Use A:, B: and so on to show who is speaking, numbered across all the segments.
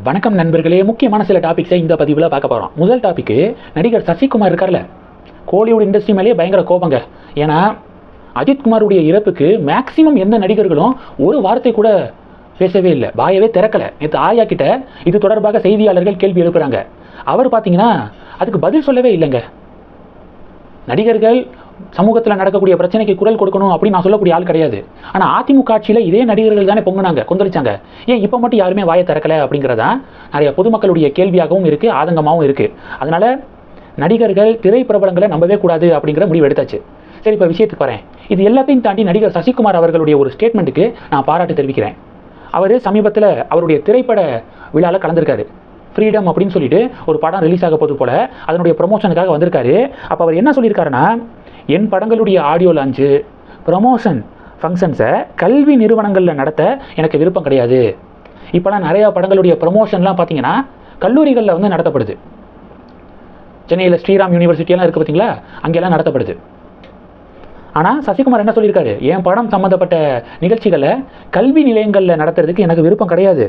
A: வணக்கம் நண்பர்களே முக்கியமான சில டாபிக்ஸை இந்த பதிவில் பார்க்க போகிறோம் முதல் டாபிக்கு நடிகர் சசிகுமார் இருக்கார்ல. கோலிவுட் இண்டஸ்ட்ரி மேலேயே பயங்கர கோபங்க. ஏன்னா அஜித் குமாருடைய இறப்புக்கு மேக்சிமம் எந்த நடிகர்களும் ஒரு வார்த்தை கூட பேசவே இல்லை. வாயவே திறக்கலை. நேற்று ஆயா கிட்ட இது தொடர்பாக செய்தியாளர்கள் கேள்வி எழுப்புறாங்க. அவர் பார்த்தீங்கன்னா அதுக்கு பதில் சொல்லவே இல்லைங்க. நடிகர்கள் சமூகத்தில் நடக்கக்கூடிய பிரச்சனைக்கு குரல் கொடுக்கணும் அப்படின்னு நான் சொல்லக்கூடிய ஆள் கிடையாது. ஆனால் அதிமுக ஆட்சியில் இதே நடிகர்கள் தானே பொங்குனாங்க கொந்தளிச்சாங்க. ஏன் இப்போ மட்டும் யாருமே வாயை திறக்கலை அப்படிங்கிறதான் நிறைய பொதுமக்களுடைய கேள்வியாகவும் இருக்குது ஆதங்கமாகவும் இருக்குது அதனால் நடிகர்கள் திரைப்பிரபலங்களை நம்பவே கூடாது அப்படிங்கிற முடிவு எடுத்தாச்சு. சரி இப்போ விஷயத்துக்கு வரேன். இது எல்லாத்தையும் தாண்டி நடிகர் சசிகுமார் அவர்களுடைய ஒரு ஸ்டேட்மெண்ட்டுக்கு நான் பாராட்டு தெரிவிக்கிறேன். அவர் சமீபத்தில் அவருடைய திரைப்பட விழாவில் கலந்திருக்காரு. ஃப்ரீடம் அப்படின்னு சொல்லிட்டு ஒரு படம் ரிலீஸ் ஆக போது போல. அதனுடைய ப்ரொமோஷனுக்காக வந்திருக்காரு. அப்போ அவர் என்ன சொல்லியிருக்காருன்னா என் படங்களுடைய ஆடியோ லான்ச்சு ப்ரமோஷன் ஃபங்க்ஷன்ஸை கல்வி நிறுவனங்களில் நடத்த எனக்கு விருப்பம் கிடையாது. இப்போலாம் நிறையா படங்களுடைய ப்ரமோஷன்லாம் பார்த்தீங்கன்னா கல்லூரிகளில் வந்து நடத்தப்படுது. சென்னையில் ஸ்ரீராம் யூனிவர்சிட்டியெல்லாம் இருக்குது பார்த்தீங்களா? அங்கெல்லாம் நடத்தப்படுது. ஆனால் சசிகுமார் என்ன சொல்லியிருக்காரு? என் படம் சம்மந்தப்பட்ட நிகழ்ச்சிகளை கல்வி நிலையங்களில் நடத்துறதுக்கு எனக்கு விருப்பம் கிடையாது.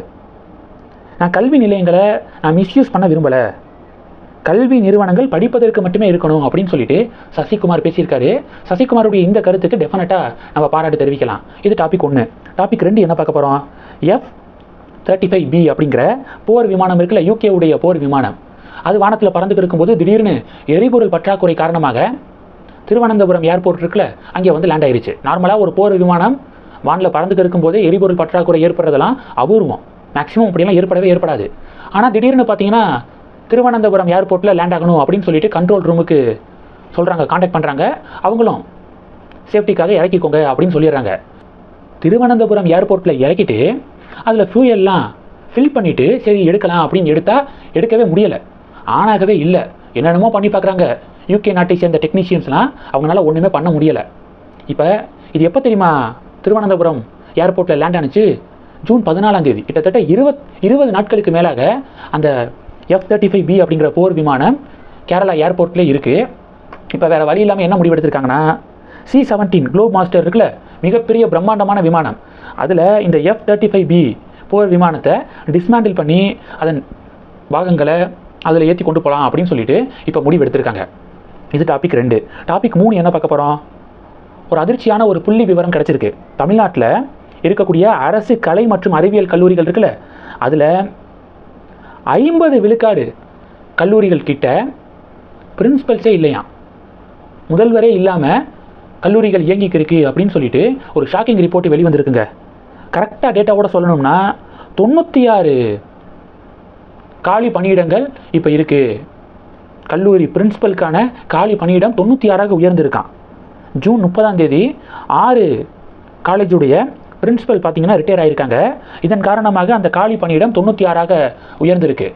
A: நான் கல்வி நிலையங்களை நான் மிஸ்யூஸ் பண்ண விரும்பலை. கல்வி நிறுவனங்கள் படிப்பதற்கு மட்டுமே இருக்கணும் அப்படின்னு சொல்லிட்டு சசிகுமார் பேசியிருக்காரு. சசிகுமாருடைய இந்த கருத்துக்கு டெஃபினட்டாக நம்ம பாராட்டு தெரிவிக்கலாம். இது டாபிக் ஒன்று டாபிக் ரெண்டு என்ன பார்க்க போகிறோம் எஃப் தேர்ட்டி ஃபைவ் பி அப்படிங்கிற போர் விமானம் இருக்குல்ல யூகே உடைய போர் விமானம். அது வானத்தில் பறந்துட்டு இருக்கும்போது திடீர்னு எரிபொருள் பற்றாக்குறை காரணமாக திருவனந்தபுரம் ஏர்போர்ட் இருக்குல்ல அங்கே வந்து லேண்ட் ஆயிருச்சு. நார்மலாக ஒரு போர் விமானம் வானில் பறந்துட்டு இருக்கும்போது எரிபொருள் பற்றாக்குறை ஏற்படுறதெல்லாம் அபூர்வம். மேக்ஸிமம் அப்படிலாம் ஏற்படவே ஏற்படாது. ஆனால் திடீர்னு பார்த்தீங்கன்னா திருவனந்தபுரம் ஏர்போர்ட்டில் லேண்ட் ஆகணும் அப்படின்னு சொல்லிட்டு கண்ட்ரோல் ரூமுக்கு சொல்கிறாங்க காண்டாக்ட் பண்ணுறாங்க அவங்களும் சேஃப்டிக்காக இறக்கிக்கோங்க அப்படின்னு சொல்லிடுறாங்க. திருவனந்தபுரம் ஏர்போர்ட்டில் இறக்கிட்டு அதில் ஃபியூயல்லாம் ஃபில் பண்ணிவிட்டு சரி எடுக்கலாம் அப்படின்னு எடுத்தால் எடுக்கவே முடியலை. ஆனாகவே இல்லை. என்னென்னமோ பண்ணி பார்க்குறாங்க யூகே நாட்டை சேர்ந்த டெக்னீஷியன்ஸ்லாம் அவங்களால ஒன்றுமே பண்ண முடியலை. இப்போ இது எப்போ தெரியுமா? திருவனந்தபுரம் ஏர்போர்ட்டில் லேண்ட் ஆனுச்சு. ஜூன் பதினாலாம் தேதி. கிட்டத்தட்ட இருபத் இருபது நாட்களுக்கு மேலாக அந்த எஃப் தேர்ட்டி ஃபைவ் பி அப்படிங்கிற போர் விமானம் கேரளா ஏர்போர்ட்லேயே இருக்குது இப்போ வேறு வழி இல்லாமல் என்ன முடிவெடுத்திருக்காங்கன்னா சி செவன்டீன் குளோப் மாஸ்டர் இருக்குல்ல மிகப்பெரிய பிரம்மாண்டமான விமானம். அதில் இந்த எஃப் தேர்ட்டி ஃபைவ் பி போர் விமானத்தை டிஸ்மேண்டில் பண்ணி அதன் பாகங்களை அதில் ஏற்றி கொண்டு போகலாம் அப்படின்னு சொல்லிட்டு இப்போ முடிவு எடுத்திருக்காங்க இது டாபிக் ரெண்டு. டாபிக் மூணு என்ன பார்க்க போகிறோம் ஒரு அதிர்ச்சியான ஒரு புள்ளி விவரம் கிடச்சிருக்கு. தமிழ்நாட்டில் இருக்கக்கூடிய அரசு கலை மற்றும் அறிவியல் கல்லூரிகள் இருக்குல்ல அதில் ஐம்பது விழுக்காடு கல்லூரிகள் கிட்ட பிரின்ஸ்பல்ஸே இல்லையாம். முதல்வரே இல்லாமல் கல்லூரிகள் இயங்கிக்கு இருக்கு அப்படின்னு சொல்லிட்டு ஒரு ஷாக்கிங் ரிப்போர்ட் வெளிவந்திருக்குங்க. கரெக்டாக டேட்டாவோட சொல்லணும்னா தொண்ணூற்றி ஆறு காலி பணியிடங்கள் இப்போ இருக்குது கல்லூரி பிரின்சிபலுக்கான காலி பணியிடம் தொண்ணூற்றி ஆறாக உயர்ந்திருக்கான் ஜூன் முப்பதாம் தேதி ஆறு காலேஜுடைய பிரின்சிபல் பார்த்தீங்கன்னா ரிட்டையர் ஆயிருக்காங்க. இதன் காரணமாக அந்த காலி பணியிடம் தொண்ணூற்றி ஆறாக உயர்ந்திருக்கு.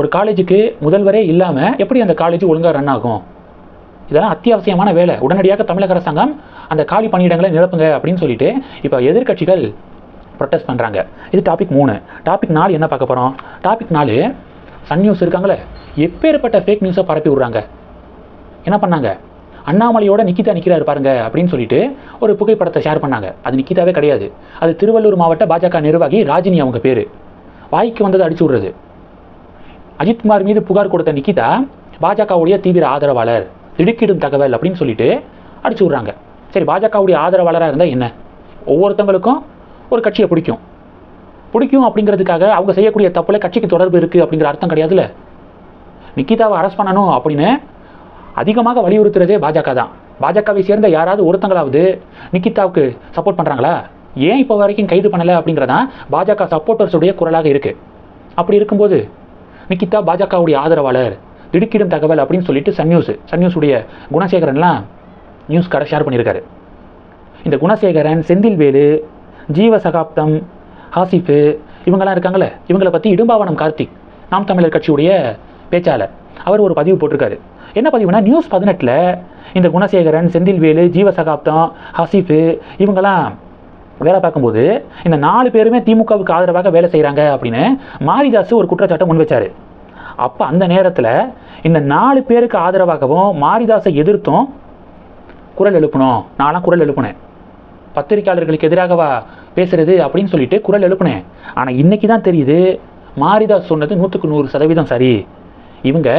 A: ஒரு காலேஜுக்கு முதல்வரே இல்லாமல் எப்படி அந்த காலேஜ் ஒழுங்காக ரன் ஆகும்? இதெல்லாம் அத்தியாவசியமான வேலை. உடனடியாக தமிழக அரசாங்கம் அந்த காலி பணியிடங்களை நிரப்புங்க அப்படின்னு சொல்லிட்டு இப்போ எதிர்க்கட்சிகள் ப்ரொட்டஸ்ட் பண்ணுறாங்க இது டாபிக் மூணு. டாபிக் நாலு என்ன பார்க்க போகிறோம் டாபிக் நாலு சன் நியூஸ் இருக்காங்களே. எப்பேற்பட்ட ஃபேக் நியூஸை பரப்பி விடுறாங்க. என்ன பண்ணாங்க? அண்ணாமலையோட நிக்கிதா நிற்கிறாரு பாருங்க அப்படின்னு சொல்லிட்டு ஒரு புகைப்படத்தை ஷேர் பண்ணாங்க. அது நிக்கிதாவே கிடையாது. அது திருவள்ளூர் மாவட்ட பாஜக நிர்வாகி ராஜினி அவங்க பேர். வாய்க்கு வந்ததை அடிச்சு விடுறது. அஜித்குமார் மீது புகார் கொடுத்த நிக்கிதா பாஜகவுடைய தீவிர ஆதரவாளர் திடுக்கிடும் தகவல் அப்படின்னு சொல்லிட்டு அடிச்சு விட்றாங்க. சரி பாஜகவுடைய ஆதரவாளராக இருந்தால் என்ன? ஒவ்வொருத்தங்களுக்கும் ஒரு கட்சியை பிடிக்கும். பிடிக்கும் அப்படிங்கிறதுக்காக அவங்க செய்யக்கூடிய தப்பில் கட்சிக்கு தொடர்பு இருக்குது அப்படிங்கிற அர்த்தம் கிடையாதுல்ல? நிக்கிதாவை அரெஸ்ட் பண்ணணும் அப்படின்னு அதிகமாக வலியுறுத்துறதே பாஜக தான். பாஜகவை சேர்ந்த யாராவது ஒருத்தங்களாவது நிக்கிதாவுக்கு சப்போர்ட் பண்ணுறாங்களா ஏன் இப்போ வரைக்கும் கைது பண்ணலை அப்படிங்கிறதான் பாஜக சப்போர்ட்டர்ஸுடைய குரலாக இருக்குது அப்படி இருக்கும்போது நிக்கிதா பாஜகவுடைய ஆதரவாளர் திடுக்கிடும் தகவல் அப்படின்னு சொல்லிட்டு சன் நியூஸ் சன் நியூஸுடைய குணசேகரன்லாம் நியூஸ் கடை ஷேர் பண்ணியிருக்காரு இந்த குணசேகரன் செந்தில்வேலு ஜீவ சகாப்தம் ஹாசிஃபு இவங்கெல்லாம் இருக்காங்களே இவங்களை பற்றி இடும்பாவனம் கார்த்திக் நாம் தமிழர் கட்சியுடைய பேச்சாளர் அவர் ஒரு பதிவு போட்டிருக்காரு. என்ன பதிவுனா நியூஸ் பதினெட்டில் இந்த குணசேகரன் செந்தில்வேலு ஜீவசகாப்தம் ஹசீஃபு இவங்கெல்லாம் வேலை பார்க்கும்போது இந்த நாலு பேருமே திமுகவுக்கு ஆதரவாக வேலை செய்கிறாங்க அப்படின்னு மாரிதாஸ் ஒரு குற்றச்சாட்டை முன் வச்சார். அப்போ அந்த நேரத்தில் இந்த நாலு பேருக்கு ஆதரவாகவும் மாரிதாஸை எதிர்த்தும் குரல் எழுப்பணும் நான்லாம் குரல் எழுப்புனேன். பத்திரிக்கையாளர்களுக்கு எதிராகவா பேசுறது அப்படின்னு சொல்லிட்டு குரல் எழுப்புனேன். ஆனால் இன்னைக்கு தான் தெரியுது மாரிதாஸ் சொன்னது நூற்றுக்கு நூறு சதவீதம் சரி. இவங்க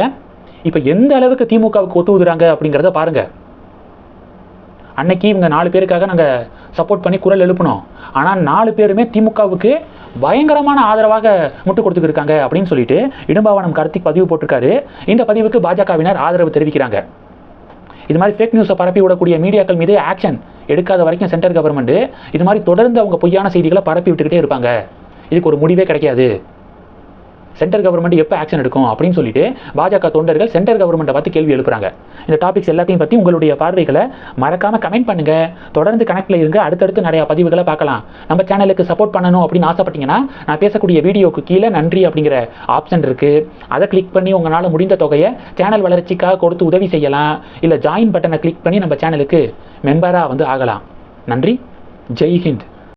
A: இப்போ எந்த அளவுக்கு திமுகவுக்கு ஒத்து ஊதுறாங்க அப்படிங்கிறத பாருங்கள் அன்னைக்கு இவங்க நாலு பேருக்காக நாங்கள் சப்போர்ட் பண்ணி குரல் எழுப்பினோம். ஆனால் நாலு பேருமே திமுகவுக்கு பயங்கரமான ஆதரவாக முட்டு கொடுத்துக்கிருக்காங்க அப்படின்னு சொல்லிட்டு இடும்பாவனம் கருத்தி பதிவு போட்டிருக்காரு. இந்த பதிவுக்கு பாஜகவினர் ஆதரவு தெரிவிக்கிறாங்க. இது மாதிரி ஃபேக் நியூஸை பரப்பி விடக்கூடிய மீடியாக்கள் மீது ஆக்ஷன் எடுக்காத வரைக்கும் சென்ட்ரல் கவர்மெண்ட் இது மாதிரி தொடர்ந்து அவங்க பொய்யான செய்திகளை பரப்பி விட்டுக்கிட்டே இருப்பாங்க. இதுக்கு ஒரு முடிவே கிடைக்காது. சென்ட்ரல் கவர்மெண்ட் எப்போ ஆக்ஷன் எடுக்கும் அப்படின்னு சொல்லிட்டு பாஜக தொண்டர்கள் சென்ட்ரல் கவர்மெண்ட்டை பார்த்து கேள்வி எழுப்புறாங்க. இந்த டாபிக்ஸ் எல்லாத்தையும் பற்றி உங்களுடைய பார்வைகளை மறக்காம கமெண்ட் பண்ணுங்க. தொடர்ந்து கனெக்டில் இருங்க. அடுத்தடுத்து நிறைய பதிவுகளை பார்க்கலாம். நம்ம சேனலுக்கு சப்போர்ட் பண்ணணும் அப்படின்னு ஆசைப்பட்டீங்கன்னா நான் பேசக்கூடிய வீடியோக்கு கீழே நன்றி அப்படிங்கிற ஆப்ஷன் இருக்கு. அதை கிளிக் பண்ணி உங்களால் முடிந்த தொகையை சேனல் வளர்ச்சிக்காக கொடுத்து உதவி செய்யலாம். இல்லை ஜாயின் பட்டனை கிளிக் பண்ணி நம்ம சேனலுக்கு மெம்பராக வந்து ஆகலாம். நன்றி. ஜெய் ஹிந்த்.